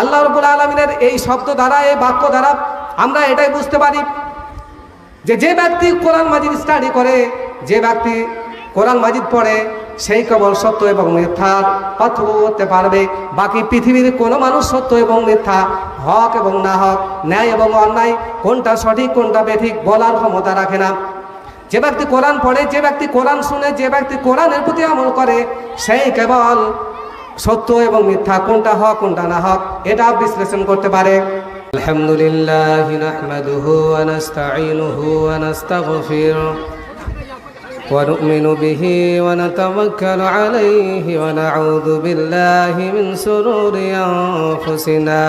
আল্লাহ রবুল আলমিনের এই শব্দ দ্বারা, এই বাক্য দ্বারা আমরা এটাই বুঝতে পারি যে যে ব্যক্তি কোরআন মাজিদ স্টাডি করে, যে ব্যক্তি কোরআন মাজিদ পড়ে, সেই কেবল সত্য এবং মিথ্যার পার্থক্য করতে পারবে। বাকি পৃথিবীর কোনো মানুষ সত্য এবং মিথ্যা, হক এবং না হক, ন্যায় এবং অন্যায়, কোনটা সঠিক, কোনটা বেঠিক বলার ক্ষমতা রাখে না। যে ব্যক্তি কোরআন পড়ে, যে ব্যক্তি কোরআন শুনে, যে ব্যক্তি কোরআনের প্রতি আমল করে, সেই কেবল সত্য এবং মিথ্যা কোনটা হক কোনটা না হক এটা বিশ্লেষণ করতে পারে আলহামদুলিল্লাহ নাহমাদুহু ওয়া নাস্তাঈনুহু ওয়া নাস্তাগফিরুহ ونؤمن به ونتوكل عليه ونعوذ بالله من سرور أنفسنا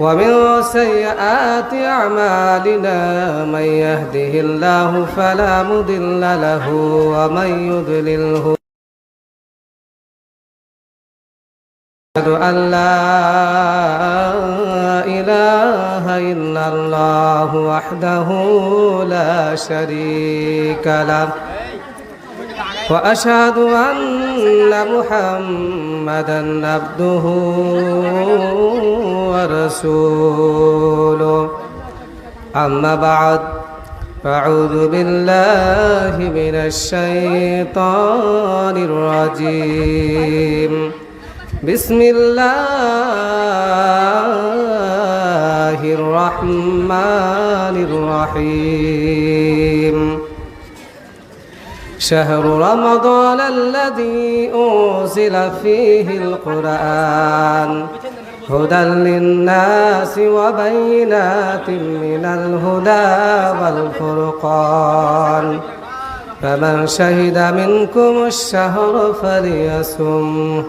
ومن سيئات أعمالنا من يهده الله فلا مضل له ومن يضلله أشهد أن لا إله إلا الله وحده لا شريك له وأشهد أن محمدا عبده ورسوله أما بعد أعوذ بالله من الشيطان الرجيم بسم الله الرحمن الرحيم شهر رمضان الذي أنزل فيه القرآن هدى للناس وبينات من الهدى والفرقان فمن شهد منكم الشهر فليصمه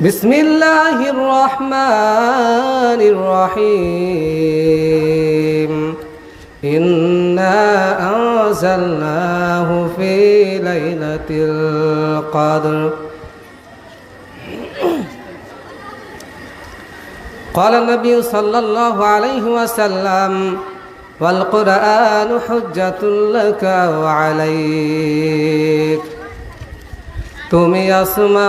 بسم الله الرحمن الرحيم إنا أنزلناه في ليلة القدر قال النبي صلى الله عليه وسلم والقرآن حجة لك وعليك তুমি আসমা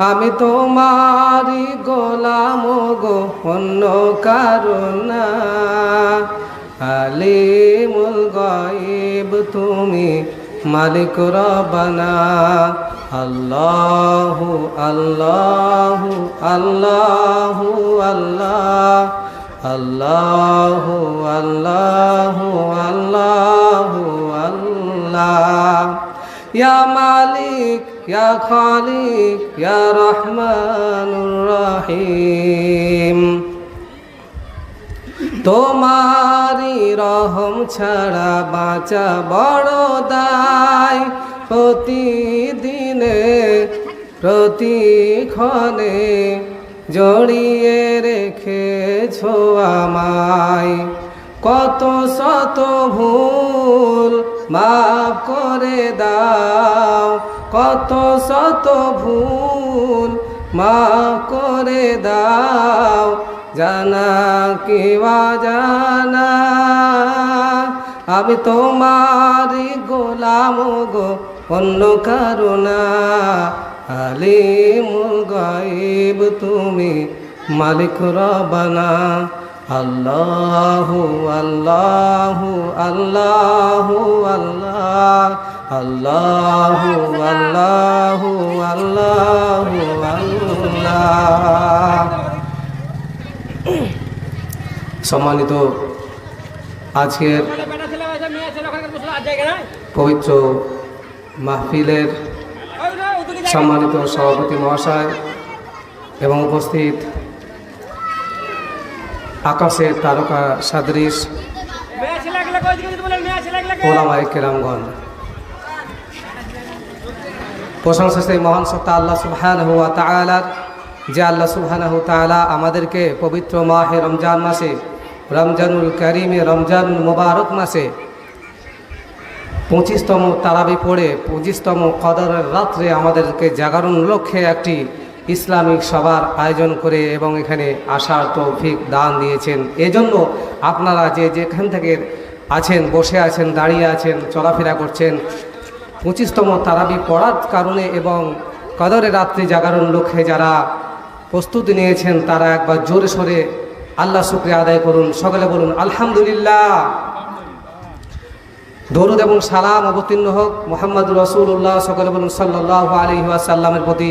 আমি তোমারি গোলাম গো, অন্য কারণা আলিমুল গাইব তুমি মালিক রবানা আল্লাহু আল্লাহু আল্লাহু, আল্লাহ। আল্লাহু আল্লাহু আল্লাহু, আল্লাহ। ইয়া মালিক ইয়া খালিক, ইয়া রহমানুর রহিম। তোমারি রহম ছাড়া বাঁচা বড় দায়। প্রতিদিনে, প্রতিক্ষণে জড়িয়ে রেখেছো আমায়। কত শত ভুল মাফ করে দাও। কত শত ভুল মা করে দাও, জানা কিবা জানা। আমি তোমার গোলাম গো, অন্য কারণা আলিমুল গাইব তুমি মালিক রবানা। আল্লাহু আল্লাহু আল্লাহু আল্লাহ, আল্লাহু আল্লাহু আল্লাহু আল্লাহ। সম্মানিত আজকের পবিত্র মাহফিলের সম্মানিত সভাপতি মহাশয় এবং উপস্থিত আকাশের তারকা সাদৃশ। কেরামগঞ্জ প্রশংসা সেই মহান সত্তা আল্লাহ সুবহান হুয়া তাআলার যে আল্লাহ সুবহানাহু তাআলা আমাদেরকে পবিত্র মাহে রমজান মাসে, রমজানুল করিমে রমজানুল মুবারক মাসে পঁচিশতম তারাবি পড়ে পঁচিশতম কদরের রাত্রে আমাদেরকে জাগরণ লক্ষ্যে একটি ইসলামিক সভার আয়োজন করে এবং এখানে আসার তৌফিক দান দিয়েছেন। এজন্য আপনারা যে যেখান থেকে আছেন, বসে আছেন, দাঁড়িয়ে আছেন, চলাফেরা করছেন, পঁচিশতম তারাবি পড়ার কারণে এবং কদরের রাত্রি জাগরণ লক্ষ্যে যারা প্রস্তুতি নিয়েছেন, তারা একবার জোরে সোরে আল্লাহ শুক্রিয়া আদায় করুন। সকলে বলুন, আলহামদুলিল্লাহ। দরুদ এবং সালাম অবতীর্ণ হোক মোহাম্মদ রসুল্লাহ সকলে বলুন সাল্লাহ আলী ওয়াসাল্লামের প্রতি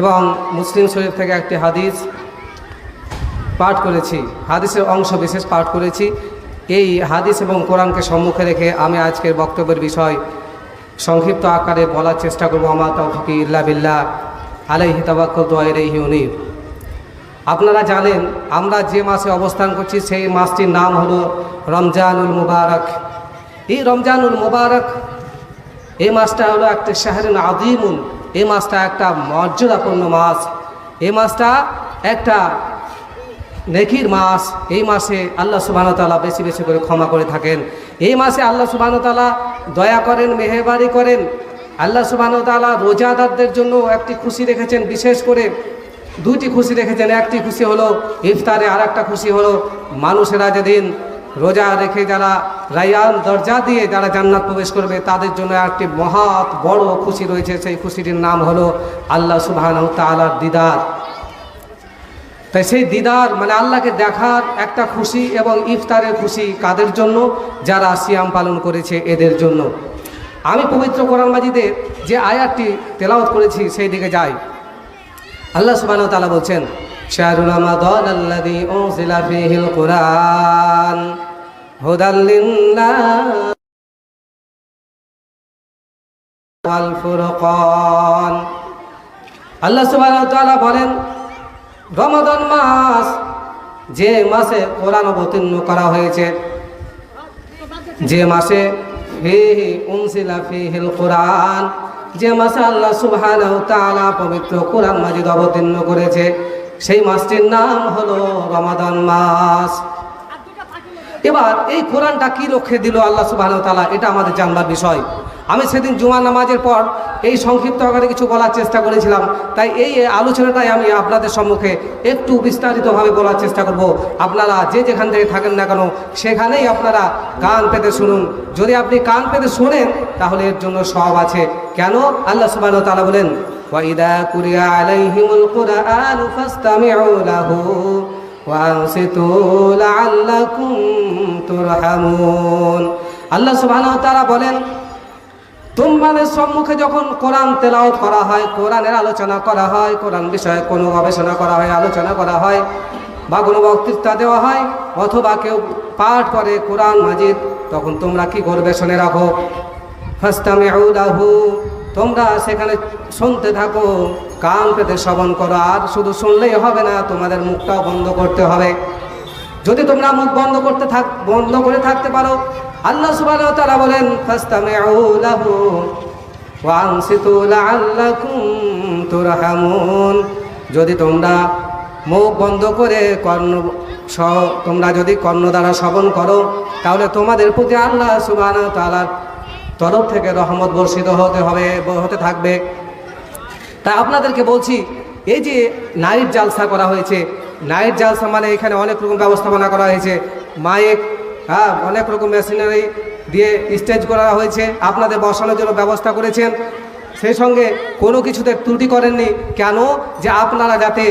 এবং মুসলিম শরীফ থেকে একটি হাদিস পাঠ করেছি। হাদিসের অংশ বিশেষ পাঠ করেছি। এই হাদিস এবং কোরআনকে সম্মুখে রেখে আমি আজকের বক্তব্যের বিষয় সংক্ষিপ্ত আকারে বলার চেষ্টা করব। আমার তৌফিকি ইল্লা বিল্লাহ। আলাইহি তাবাক্কুল দোয়াইহি উনিব। আপনারা জানেন, আমরা যে মাসে অবস্থান করছি, সেই মাসটির নাম হলো রমজানুল মুবারক। এই রমজানুল মুবারক, এই মাসটা হলো একটা শাহরিন আদিমুন এই মাছটা একটা মর্যাদাপূর্ণ মাছ। এই মাছটা একটা নেকির মাস এই মাসে আল্লাহ সুবাহ তালা বেশি বেশি করে ক্ষমা করে থাকেন। এই মাসে আল্লাহ সুবাহ তালা দয়া করেন, মেহরবানি করেন। আল্লাহ সুবাহ তালা রোজাদারদের জন্য একটি খুশি রেখেছেন, বিশেষ করে দুইটি খুশি রেখেছেন। একটি খুশি হলো ইফতারে আর একটা খুশি হলো মানুষেরা যেদিন রোজা রেখে যারা রায়ান দরজা দিয়ে যারা জান্নাত প্রবেশ করবে, তাদের জন্য একটি মহৎ বড় খুশি রয়েছে। সেই খুশিটির নাম হলো আল্লাহ সুবাহ তালার দিদার। তাই সেই দিদার মানে আল্লাহকে দেখার একটা খুশি এবং ইফতারের খুশি কাদের জন্য? যারা সিয়াম পালন করেছে এদের জন্য। আমি পবিত্র কোরআন মাজিদের যে আয়াতটি তেলাওয়াত করেছি, সেই দিকে যাই। আল্লাহ সুবহানাহু ওয়া তাআলা বলছেন শাহরুল রমাদান আল্লাযী আল্লাহ ওয়া বলেন রমাদান মাস যে মাসে কোরআন অবতীর্ণ করা হয়েছে, যে মাসে কোরআন, যে মাসে আল্লাহ সুবহানাহু তাআলা পবিত্র কোরআন মাজিদ অবতীর্ণ করেছে, সেই মাসটির নাম হলো রমাদান মাস। এবার এই কোরআনটা কি লক্ষ্যে দিল আল্লাহ সুবহানাহু তাআলা? এটা আমাদের জানবার বিষয়। আমি সেদিন জুমা নামাজের পর এই সংক্ষিপ্ত আকারে কিছু বলার চেষ্টা করেছিলাম। তাই এই আলোচনাটাই আমি আপনাদের সম্মুখে একটু বিস্তারিতভাবে বলার চেষ্টা করব। আপনারা যে যেখান থেকে থাকেন না কেন, সেখানেই আপনারা কান পেতে শুনুন। যদি আপনি কান পেতে শোনেন, তাহলে এর জন্য সব আছে। কেন? আল্লাহ সুবহানাহু তাআলা বলেন কুরিয়া আলাইহিমুল কুরআন ফাসতামিউ লাহু। ওয়ানসিতু লাআল্লাকুম তুরহামুন। আল্লাহ সুবহানাহু তাআলা বলেন, তোমাদের সম্মুখে যখন কোরআন তেলাওয়াত করা হয়, কোরআনের আলোচনা করা হয়, কোরআন বিষয়ে কোনো গবেষণা করা হয়, আলোচনা করা হয় বা কোনো বক্তৃতা দেওয়া হয় অথবা কেউ পাঠ করে কোরআন মাজিদ, তখন তোমরা কি করবে? শুনে রাখো। ফাস্তামিউলাহু তোমরা সেখানে শুনতে থাকো, কান পেতে শ্রবণ করো, আর শুধু শুনলেই হবে না, তোমাদের মুখটাও বন্ধ করতে হবে। যদি তোমরা মুখ বন্ধ করতে থাক বন্ধ করে থাকতে পারো, আল্লাহ ওয়া তাআলা বলেন যদি তোমরা মুখ বন্ধ করে কর্ণ তোমরা যদি কর্ণ দ্বারা শ্রবণ করো, তাহলে তোমাদের প্রতি আল্লাহ সুবহানাহু ওয়া তাআলার তরফ থেকে রহমত বর্ষিত হতে হবে হতে থাকবে। তাই আপনাদেরকে বলছি, এই যে নাইট জালসা করা হয়েছে নাইট জালসা মানে এখানে অনেক রকম ব্যবস্থাপনা করা হয়েছে। মাইক হ্যাঁ অনেক রকম মেশিনারি দিয়ে স্টেজ করা হয়েছে, আপনাদের বসানোর জন্য ব্যবস্থা করেছেন। সেই সঙ্গে কোনো কিছুতে ত্রুটি করেননি। কেন? যে আপনারা যাতে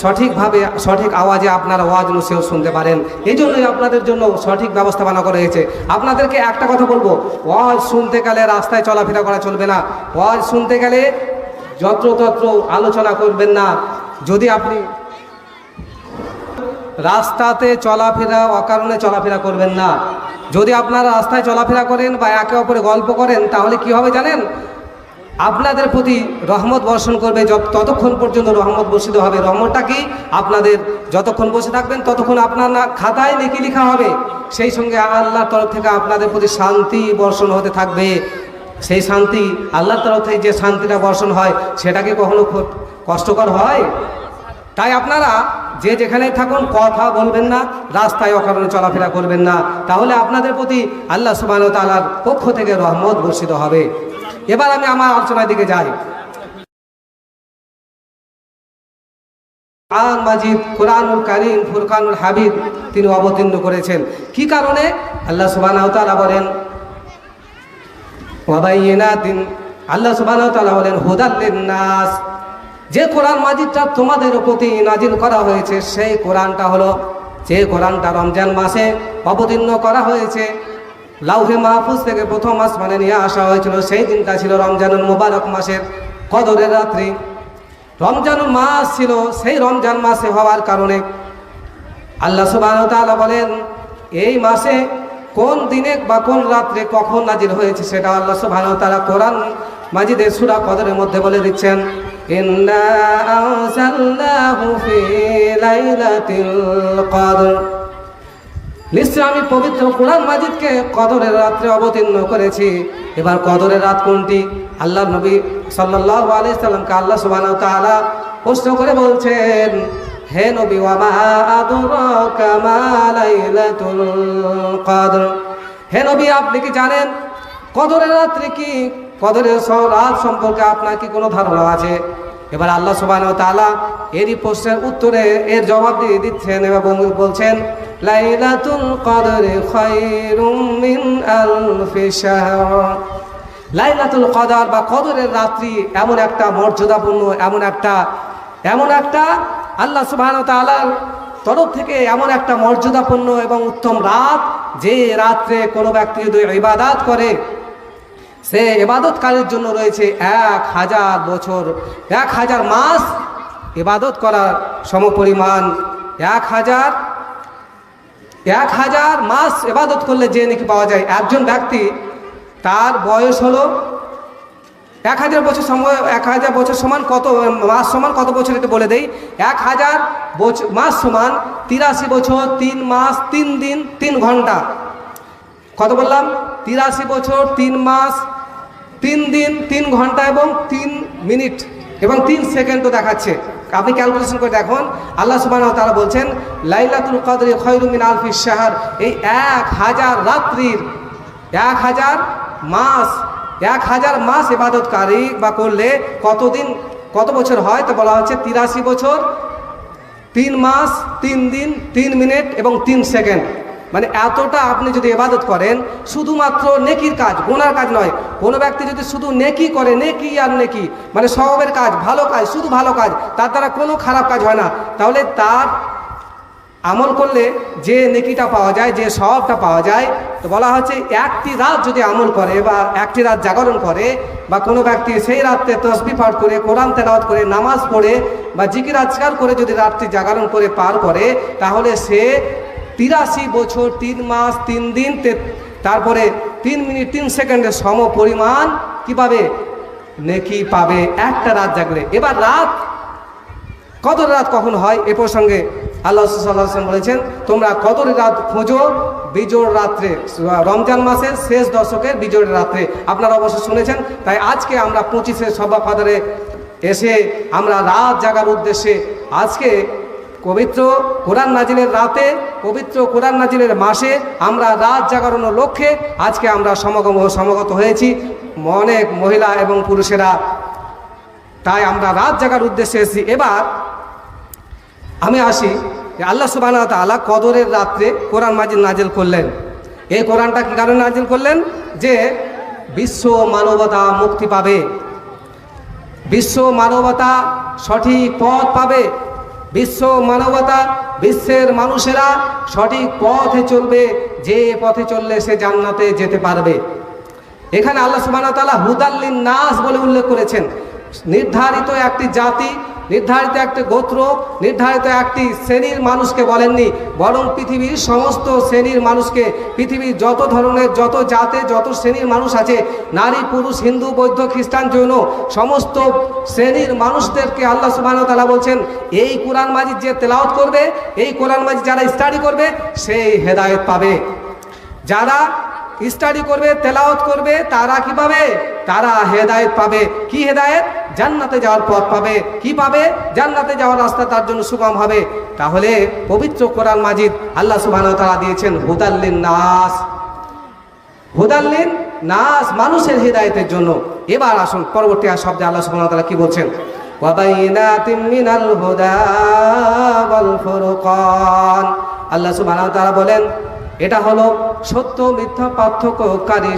সঠিকভাবে, সঠিক আওয়াজে আপনারা ওয়াজ নসিও শুনতে পারেন। এই জন্যই আপনাদের জন্য সঠিক ব্যবস্থাপনা করা হয়েছে। আপনাদেরকে একটা কথা বলব, ওয়াজ শুনতে গেলে রাস্তায় চলাফেরা করা চলবে না। ওয়াজ শুনতে গেলে যত্রতত্র আলোচনা করবেন না। যদি আপনি রাস্তাতে চলাফেরা, অকারণে চলাফেরা করবেন না। যদি আপনারা রাস্তায় চলাফেরা করেন বা একে অপরে গল্প করেন, তাহলে কি হবে জানেন? আপনাদের প্রতি রহমত বর্ষণ করবে। ততক্ষণ পর্যন্ত রহমত বর্ষিত হবে। রহমতটা কি? আপনাদের যতক্ষণ বসে থাকবেন, ততক্ষণ আপনার না খাতায় নেকি লেখা হবে। সেই সঙ্গে আল্লাহর তরফ থেকে আপনাদের প্রতি শান্তি বর্ষণ হতে থাকবে। সেই শান্তি, আল্লাহর তরফ থেকে যে শান্তিটা বর্ষণ হয় সেটাকে কখনো খুব কষ্টকর হয়? তাই আপনারা যে যেখানে থাকুন, কথা বলবেন না, রাস্তায় অকারণে চলাফেরা করবেন না। তাহলে আপনাদের প্রতি আল্লাহ সুবাহ তালার পক্ষ থেকে রহমত বর্ষিত হবে। এবার আমি আমার আলোচনার দিকে যাই। কোরআন মাজিদ, কোরআনুল কারিম, ফুরকানুল হাবিব তিনি অবতীর্ণ করেছেন। কি কারণে? আল্লাহ সুবাহ বলেন আল্লাহ ওয়া বলেন হুদাল্লিন নাস যে কোরআন মাজিদটা তোমাদের প্রতি নাজিল করা হয়েছে, সেই কোরআনটা হলো, যে কোরআনটা রমজান মাসে অবতীর্ণ করা হয়েছে লাউহে মাহফুজ থেকে প্রথম আসমানে নিয়ে আসা হয়েছিল। সেই দিনটা ছিল রমজানুল মুবারক মাসের কদরের রাত্রি। রমজানুল মাস ছিল, সেই রমজান মাসে হওয়ার কারণে আল্লাহ তাআলা বলেন, এই মাসে কোন দিনে বা কোন রাত্রে কখন নাজির হয়েছে সেটা আল্লাহ সুবহানাহু ওয়া তাআলা কোরআন মাজিদের সুরা কদরের মধ্যে বলে দিচ্ছেন। ইন্না নিশ্চয় আমি পবিত্র কোরআন মাজিদকে কদরের রাত্রে অবতীর্ণ করেছি। এবার কদরের রাত কোনটি? আল্লাহ নবী সাল্লাল্লাহু আলাইহি সাল্লামকে আল্লাহ সুবহানাহু ওয়া তাআলা প্রশ্ন করে বলছেন, হে নবী কদর? হে নবী, আপনি কি জানেন কদরের রাত্রি কি? কদরের রাত সম্পর্কে আপনার কি কোনো ধারণা আছে? এবার আল্লাহ সুবহানাহু ওয়া তাআলা এরই প্রশ্নের উত্তরে এর জবাব দিয়ে দিচ্ছেন এবং বলছেন লাইলাতুল কদরে বা কদরের রাত্রি এমন একটা মর্যাদাপূর্ণ, এমন একটা এমন একটা আল্লাহ সুবহানাহু ওয়া তাআলার তরফ থেকে এমন একটা মর্যাদাপূর্ণ এবং উত্তম রাত যে রাত্রে কোনো ব্যক্তি যদি ইবাদাত করে সে এবাদতকারীর জন্য রয়েছে এক হাজার বছর, এক হাজার মাস এবাদত করার সমপরিমাণ। এক হাজার এক হাজার মাস এবাদত করলে যে নাকি পাওয়া যায়। একজন ব্যক্তি তার বয়স হলো এক হাজার বছর সময়, এক হাজার বছর সমান কত, মাস সমান কত বছর এটা বলে দেই? এক হাজার বছর মাস সমান তিরাশি বছর, তিন মাস, তিন দিন, তিন ঘণ্টা। কত বললাম? তিরাশি বছর, তিন মাস তিন দিন, তিন ঘণ্টা এবং তিন মিনিট এবং তিন সেকেন্ডও দেখাচ্ছে। আপনি ক্যালকুলেশন করে দেখুন, আল্লাহ সুবাহ তারা বলছেন, লাইলাতুল কদরি খয়রুমিন আলফি শাহর। এই এক হাজার রাত্রির, এক হাজার মাস, এক হাজার মাস ইবাদতকারী বা করলে কতদিন, কত বছর হয়? তো বলা হচ্ছে তিরাশি বছর, তিন মাস, তিন দিন, তিন মিনিট এবং তিন সেকেন্ড। মানে এতটা আপনি যদি এবাদত করেন, শুধুমাত্র নেকির কাজ, গোনার কাজ নয়। কোনো ব্যক্তি যদি শুধু নেকি করে, নেকি আর নেকি মানে স্বভাবের কাজ, ভালো কাজ, শুধু ভালো কাজ, তার দ্বারা কোনো খারাপ কাজ হয় না। তাহলে তার আমল করলে যে নেকিটা পাওয়া যায়, যে স্বভাবটা পাওয়া যায়, তো বলা হচ্ছে একটি রাত যদি আমল করে বা একটি রাত জাগরণ করে, বা কোনো ব্যক্তি সেই রাত্রে তসবি পাঠ করে, কোরআন তেলাওয়াত করে, নামাজ পড়ে, বা জিকির আজকার করে যদি রাত্রি জাগরণ করে, পার করে, তাহলে সে তিরাশি বছর, তিন মাস, তিন দিন তারপরে তিন মিনিট, তিন সেকেন্ডের সম পরিমাণ কী পাবে নেকি পাবে? একটা রাত জাগলে এবার রাত, কদর রাত কখন হয়? এ প্রসঙ্গে আল্লাহ সাল্লাহ বলেছেন, তোমরা কদর রাত খোঁজো বিজোড় রাত্রে। রমজান মাসের শেষ দশকের বিজোড় রাত্রে। আপনারা অবশ্য শুনেছেন, তাই আজকে আমরা পঁচিশে সভা ফাদারে এসে আমরা রাত জাগার উদ্দেশ্যে আজকে পবিত্র কোরআন নাজিলের রাতে, পবিত্র কোরআন নাজিলের মাসে আমরা রাত জাগরণের লক্ষ্যে আজকে আমরা সমাগম সমাগত হয়েছি। অনেক মহিলা এবং পুরুষেরা তাই আমরা রাত জাগার উদ্দেশ্যে এসেছি। এবার আমি আসি। আল্লাহ সুবাহ তাআলা কদরের রাত্রে কোরআন মাজিদ নাজিল করলেন। এই কোরআনটা কী কারণে নাজিল করলেন? যে বিশ্ব মানবতা মুক্তি পাবে। বিশ্ব মানবতা সঠিক পথ পাবে। বিশ্ব মানবতা, বিশ্বের মানুষেরা সঠিক পথে চলবে, যে পথে চললে সে জান্নাতে যেতে পারবে। এখানে আল্লাহ সুবাহ হুদাল্লিন নাস বলে উল্লেখ করেছেন। নির্ধারিত একটি জাতি নির্ধারিত একটি গোত্র, নির্ধারিত একটি শ্রেণির মানুষকে বলেননি, বরং পৃথিবীর সমস্ত শ্রেণির মানুষকে, পৃথিবীর যত ধরনের, যত জাতে, যত শ্রেণির মানুষ আছে, নারী, পুরুষ, হিন্দু, বৌদ্ধ, খ্রিস্টান, জৈন, সমস্ত শ্রেণির মানুষদেরকে আল্লাহ সুবাহ তালা বলছেন, এই কোরআন মাজিদ যে তেলাওত করবে, এই কোরআন মাজিদ যারা স্টাডি করবে, সেই হেদায়েত পাবে। যারা স্টাডি করবে তেলাওত করবে, তারা কি পাবে তারা হেদায়েত পাবে। কি হেদায়েত? জান্নাতে যাওয়ার পথ পাবে। কি পাবে? জান্নাতে যাওয়ার রাস্তা তার জন্য সুগম হবে। তাহলে পবিত্র কোরআন মাজিদ আল্লাহ সুবহানাহু ওয়া তাআলা দিয়েছেন হুদাল্লিন নাস হুদাল্লিন নাস মানুষের হৃদায়তের জন্য। এবার আসুন, পরবর্তী শব্দে আল্লাহ সুবহানাহু ওয়া তাআলা কি বলছেন? ওয়াবাইনাতিম মিনাল হুদা ওয়াল ফুরকান। আল্লাহ সুবহানাহু ওয়া তাআলা বলেন এটা হলো সত্য মিথ্যা পার্থক্যকারী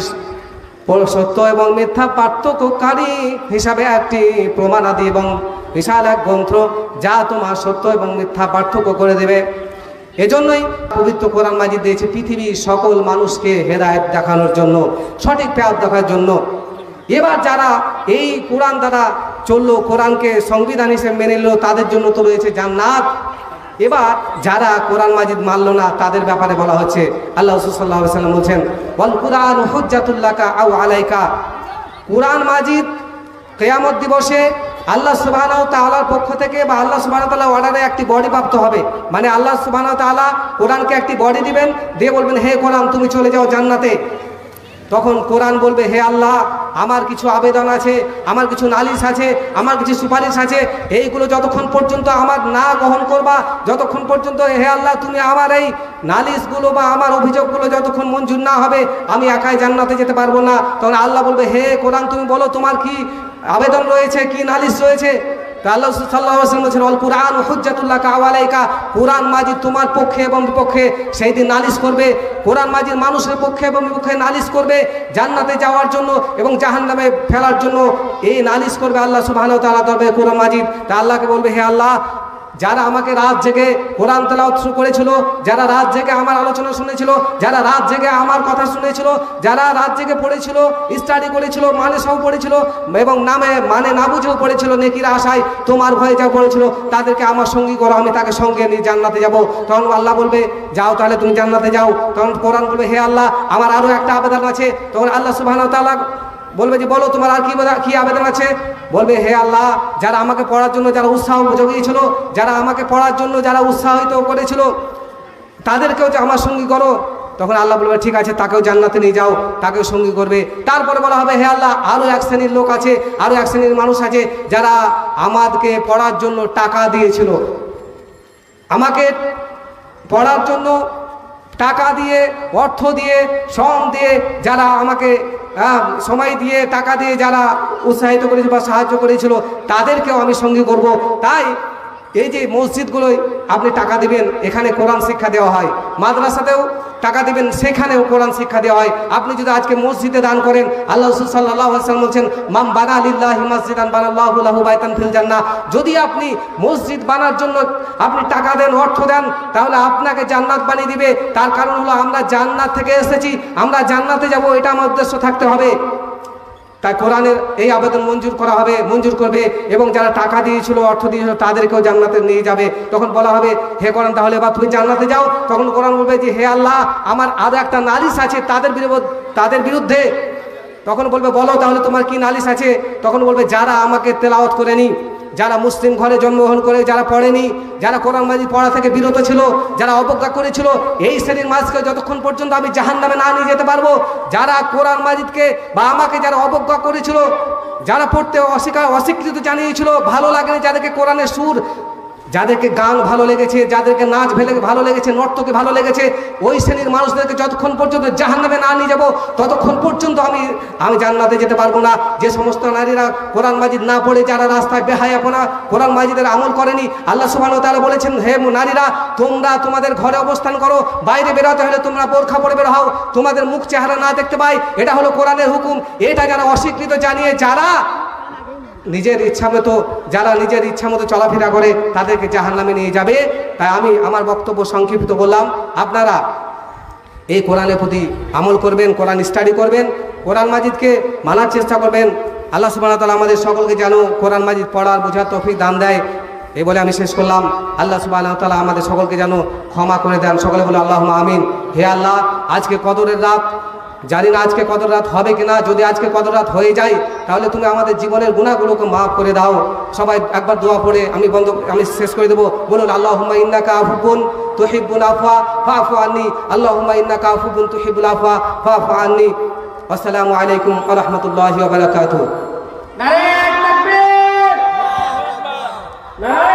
সত্য এবং মিথ্যা পার্থক্যকারী হিসাবে একটি প্রমাণাদি এবং বিশাল এক গ্রন্থ যা তোমার সত্য এবং মিথ্যা পার্থক্য করে দেবে। এজন্যই পবিত্র কোরআন মাজিদ দিয়েছে পৃথিবীর সকল মানুষকে হেদায়েত দেখানোর জন্য, সঠিক পথ দেখার জন্য। এবার যারা এই কোরআন দ্বারা চলল, কোরআনকে সংবিধান হিসেবে মেনে নিল, তাদের জন্য তো রয়েছে জান্নাত। এবার যারা কোরআন মাজিদ মানলো না, তাদের ব্যাপারে বলা হচ্ছে, আল্লাহ সাল্লাম বলছেন বল কোরআন হজ্জাতুল্লাকা আউ আলাইকা। কোরআন মাজিদ কেয়ামত দিবসে আল্লাহ সুবাহ তাআলার পক্ষ থেকে বা আল্লাহ সুবাহ তাআলা অর্ডারে একটি বডি প্রাপ্ত হবে। মানে আল্লাহ সুবাহ তাআলা কোরআনকে একটি বডি দিবেন, দিয়ে বলবেন, হে কোরআন, তুমি চলে যাও জান্নাতে। তখন কোরআন বলবে, হে আল্লাহ আমার কিছু আবেদন আছে, আমার কিছু নালিশ আছে, আমার কিছু সুপারিশ আছে, এইগুলো যতক্ষণ পর্যন্ত আমার না গ্রহণ করবা, যতক্ষণ পর্যন্ত হে আল্লাহ তুমি আমার এই নালিশগুলো বা আমার অভিযোগগুলো যতক্ষণ মঞ্জুর না হবে, আমি একাই জান্নাতে যেতে পারব না। তখন আল্লাহ বলবে, হে কোরআন, তুমি বলো তোমার কি আবেদন রয়েছে, কি নালিশ রয়েছে? তা আল্লাহ সাল্লাহ কোরআন মাজিদ তোমার পক্ষে এবং সেই দিন নালিশ করবে। কোরআন মানুষের পক্ষে এবং নালিশ করবে জান্নাতে যাওয়ার জন্য এবং ফেলার জন্য। এই নালিশ করবে আল্লাহ তা আল্লাহকে বলবে, হে আল্লাহ যারা আমাকে রাত জেগে কোরআন তেলাওয়াত শুরু করেছিল, যারা রাত জেগে আমার আলোচনা শুনেছিল, যারা রাত জেগে আমার কথা শুনেছিল, যারা রাত জেগে পড়েছিল স্টাডি করেছিল মানে সব পড়েছিল, এবং নামে মানে না বুঝেও পড়েছিল, নেকির আশায় তোমার ভয়ে যা পড়েছিল, তাদেরকে আমার সঙ্গী করো, আমি তাকে সঙ্গে নিয়ে জান্নাতে যাব। তখন আল্লাহ বলবে, যাও তাহলে তুমি জান্নাতে যাও। তখন কোরআন বলবে, হে আল্লাহ, আমার আরও একটা আবেদন আছে। তখন আল্লাহ সুবাহ তাআলা বলবে যে, বলো, তোমার আর কি কি আবেদন আছে? বলবে, হে আল্লাহ, যারা আমাকে পড়ার জন্য যারা উৎসাহ জগিয়েছিল, যারা আমাকে পড়ার জন্য যারা উৎসাহিত করেছিল, তাদেরকেও যে আমার সঙ্গী করো। তখন আল্লাহ বলবে, ঠিক আছে, তাকেও জান্নাতে নিয়ে যাও, তাকেও সঙ্গী করবে। তারপরে বলা হবে, হে আল্লাহ আরও এক শ্রেণির লোক আছে আরও এক শ্রেণির মানুষ আছে, যারা আমাদেরকে পড়ার জন্য টাকা দিয়েছিল। আমাকে পড়ার জন্য টাকা দিয়ে, অর্থ দিয়ে, শ্রম দিয়ে, যারা আমাকে সময় দিয়ে, টাকা দিয়ে যারা উৎসাহিত করেছে বা সাহায্য করেছিল, তাদেরকেও আমি সঙ্গে করব। তাই এই যে মসজিদগুলোয় আপনি টাকা দিবেন, এখানে কোরআন শিক্ষা দেওয়া হয়। মাদ্রাসাতেও টাকা দিবেন, সেখানেও কোরআন শিক্ষা দেওয়া হয়। আপনি যদি আজকে মসজিদে দান করেন, আল্লাহ রসুল আসলাম বলছেন মাম বানা আলিল্লাহি মসজিদান বানাল্লাহু বাইতান ফিল জান্নাহ। যদি আপনি মসজিদ বানার জন্য আপনি টাকা দেন, অর্থ দেন, তাহলে আপনাকে জান্নাত বানিয়ে দিবে। তার কারণ হলো আমরা জান্নাত থেকে এসেছি, আমরা জান্নাতে যাব, এটা আমার উদ্দেশ্য থাকতে হবে। তাই কোরআনের এই আবেদন মঞ্জুর করা হবে, মঞ্জুর করবে এবং যারা টাকা দিয়েছিল, অর্থ দিয়েছিল, তাদেরকেও জান্নাতে নিয়ে যাবে। তখন বলা হবে, হে কোরআন, তাহলে বা তুমি জান্নাতে যাও। তখন কোরআন বলবে যে, হে আল্লাহ, আমার আরও একটা নালিশ আছে তাদের বিরোধ তাদের বিরুদ্ধে। তখন বলবে, বলো, তাহলে তোমার কি নালিশ আছে? তখন বলবে, যারা আমাকে তেলাওয়াত করেনি যারা মুসলিম ঘরে জন্মগ্রহণ করে, যারা পড়েনি, যারা কোরআন মাজিদ পড়া থেকে বিরত ছিল, যারা অবজ্ঞা করেছিল, এই শ্রেণির মাঝকে যতক্ষণ পর্যন্ত আমি জাহান নামে না নিয়ে যেতে পারব, যারা কোরআন মাজিদকে বা আমাকে যারা অবজ্ঞা করেছিল, যারা পড়তে অস্বীকার, অস্বীকৃত জানিয়েছিল, ভালো লাগেনি, যাদেরকে কোরআনের সুর যাদেরকে গান ভালো লেগেছে, যাদেরকে নাচ ভেলে ভালো লেগেছে, নর্তকে ভালো লেগেছে, ওই শ্রেণির মানুষদেরকে যতক্ষণ পর্যন্ত জাহান্নামে না নিয়ে যাব, ততক্ষণ পর্যন্ত আমি আমি জান্নাতে যেতে পারব না। যে সমস্ত নারীরা কোরআন মাজিদ না পড়ে, যারা রাস্তায় বেহায়াপনা কোরআন মাজিদের আমল করেনি, আল্লাহ সুবাহ তারা বলেছেন, হে নারীরা, তোমরা তোমাদের ঘরে অবস্থান করো, বাইরে বেরোতে হলে তোমরা বোরখা পরে বের হও, তোমাদের মুখ চেহারা না দেখতে পাই, এটা হলো কোরআনের হুকুম। এটা যারা অস্বীকৃত জানিয়ে যারা নিজের ইচ্ছা মতো, যারা নিজের ইচ্ছা মতো চলাফেরা করে তাদেরকে জাহান নামে নিয়ে যাবে। তাই আমি আমার বক্তব্য সংক্ষিপ্ত বললাম। আপনারা এই কোরআনের প্রতি আমল করবেন, কোরআন স্টাডি করবেন, কোরআন মাজিদকে মানার চেষ্টা করবেন। আল্লাহ সুবাহ তালা আমাদের সকলকে যেন কোরআন মাজিদ পড়ার বোঝার তফিক দান দেয়। এই বলে আমি শেষ করলাম। আল্লাহ সুবাহ তালা আমাদের সকলকে যেন ক্ষমা করে দেন। সকলে বলে আল্লাহ আমিন। হে আল্লাহ, আজকে কদরের রাত। জানি না আজকে কত রাত হবে কিনা যদি আজকে কত রাত হয়ে যায় তাহলে তুমি আমাদের জীবনের গুণাগুলোকে মাফ করে দাও। সবাই একবার দোয়া পড়ে আমি বন্ধ আমি শেষ করে দেবো। বলুন আল্লাহ ইন্নাকা আফুকুন তুহিবুল আফা ফাফু আন্নি। আল্লাহ ইন্নাকা আফুকুন তুহিবুল আফা ফাফু আন্নি। আসসালামু আলাইকুম রহমতুল্লাহি ওয়া বারাকাতুহু। নারে তাকবীর! নারে